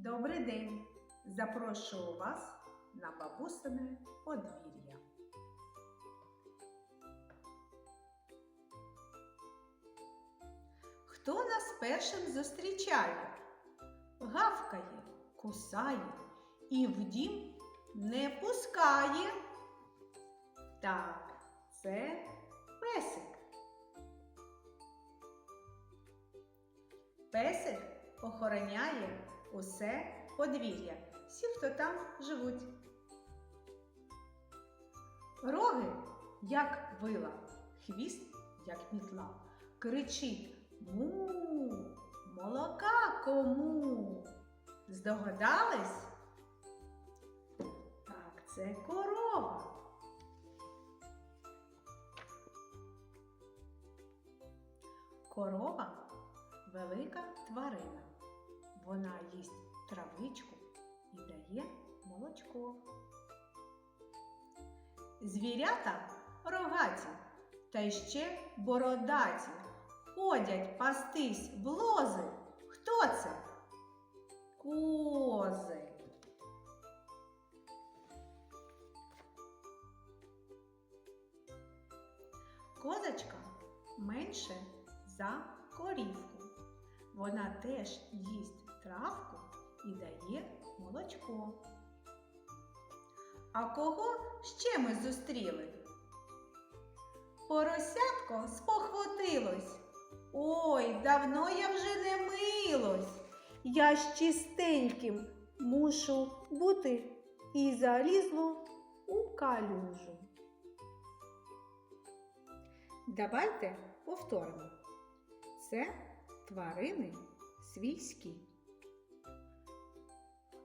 Добрий день! Запрошую вас на бабусине подвір'я. Хто нас першим зустрічає? Гавкає, кусає і в дім не пускає. Так, це песик. Песик охороняє усе подвір'я, всі, хто там живуть. Роги, як вила, хвіст, як мітла, кричить му, молока кому. Здогадались? Так, це корова. Корова велика тварина. Вона їсть травичку і дає молочко. Звірята рогаті та ще бородаті. Ходять пастись в лози. Хто це? Кози. Козочка менше за корівку. Вона теж їсть травку і дає молочко. А кого ще ми зустріли? Поросятко спохватилось. Ой, давно я вже не милось. Я з чистеньким мушу бути і залізло у калюжу. Давайте повторимо. Це тварини свійські.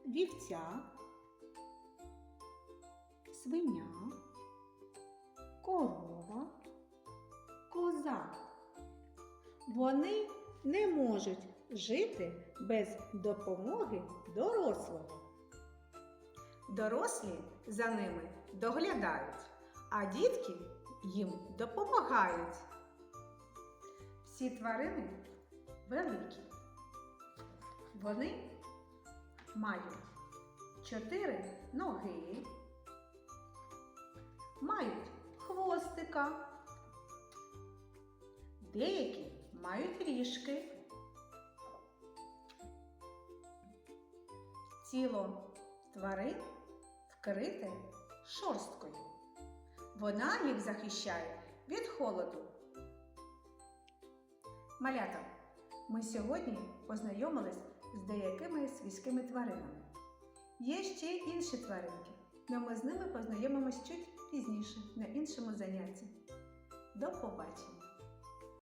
Вівця, свиня, корова, коза. Вони не можуть жити без допомоги дорослого. Дорослі за ними доглядають, а дітки їм допомагають. Всі тварини великі. Вони мають чотири ноги, мають хвостика, деякі мають ріжки. Тіло тварин вкрите шорсткою. Вона їх захищає від холоду. Малята, ми сьогодні познайомились з деякими свійськими тваринами. Є ще й інші тваринки, але ми з ними познайомимось чуть пізніше на іншому занятті. До побачення!